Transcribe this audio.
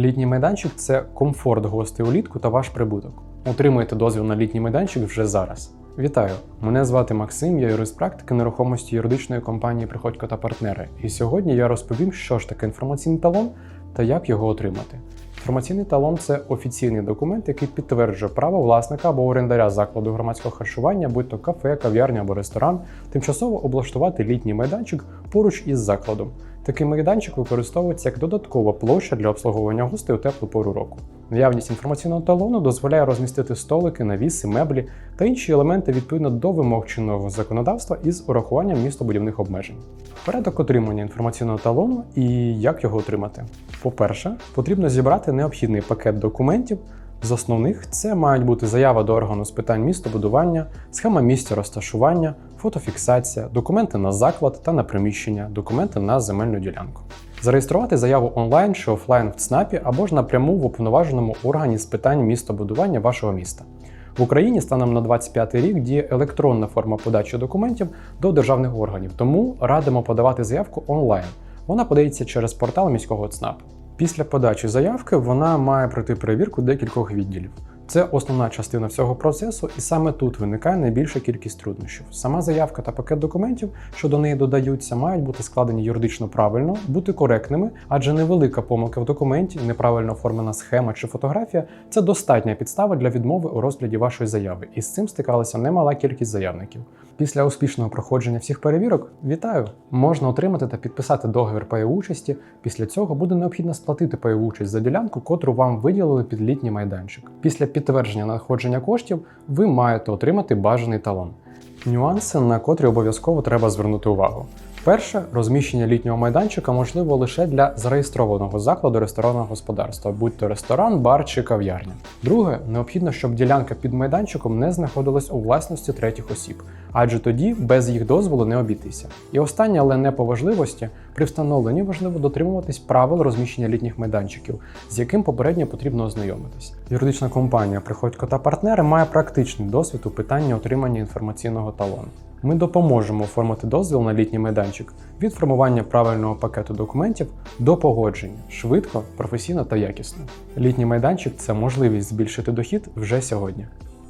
Літній майданчик це комфорт гостей улітку та ваш прибуток. Отримайте дозвіл на літній майданчик вже зараз. Вітаю! Мене звати Максим, я юрист практики нерухомості юридичної компанії Приходько та партнери. І сьогодні я розповім, що ж таке інформаційний талон та як його отримати. Інформаційний талон це офіційний документ, який підтверджує право власника або орендаря закладу громадського харчування, будь то кафе, кав'ярня або ресторан, тимчасово облаштувати літній майданчик поруч із закладом. Такий майданчик використовується як додаткова площа для обслуговування гостей у теплу пору року. Наявність інформаційного талону дозволяє розмістити столики, навіси, меблі та інші елементи відповідно до вимог чинного законодавства із урахуванням містобудівних обмежень. Порядок отримання інформаційного талону і як його отримати. По-перше, потрібно зібрати необхідний пакет документів. З основних це мають бути заява до органу з питань містобудування, схема місця розташування, фотофіксація, документи на заклад та на приміщення, документи на земельну ділянку. Зареєструвати заяву онлайн чи офлайн в ЦНАПі або ж напряму в уповноваженому органі з питань містобудування вашого міста. В Україні станом на 25 рік діє електронна форма подачі документів до державних органів, тому радимо подавати заявку онлайн. Вона подається через портал міського ЦНАП. Після подачі заявки вона має пройти перевірку декількох відділів. Це основна частина всього процесу, і саме тут виникає найбільша кількість труднощів. Сама заявка та пакет документів, що до неї додаються, мають бути складені юридично правильно, бути коректними, адже невелика помилка в документі, неправильно оформлена схема чи фотографія це достатня підстава для відмови у розгляді вашої заяви, і з цим стикалася немала кількість заявників. Після успішного проходження всіх перевірок, вітаю! Можна отримати та підписати договір пайової участі. Після цього буде необхідно сплатити пайову участь за ділянку, котру вам виділили під літній майданчик. Після підтвердження надходження коштів ви маєте отримати бажаний талон. Нюанси, на котрі обов'язково треба звернути увагу. Перше, розміщення літнього майданчика можливо лише для зареєстрованого закладу ресторанного господарства, будь то ресторан, бар чи кав'ярня. Друге, необхідно, щоб ділянка під майданчиком не знаходилась у власності третіх осіб, адже тоді без їх дозволу не обійтися. І останнє, але не по важливості, при встановленні важливо дотримуватись правил розміщення літніх майданчиків, з яким попередньо потрібно ознайомитись. Юридична компанія Приходько та партнери має практичний досвід у питанні отримання інформаційного талону. Ми допоможемо оформити дозвіл на літній майданчик від формування правильного пакету документів до погодження швидко, професійно та якісно. Літній майданчик це можливість збільшити дохід вже сьогодні.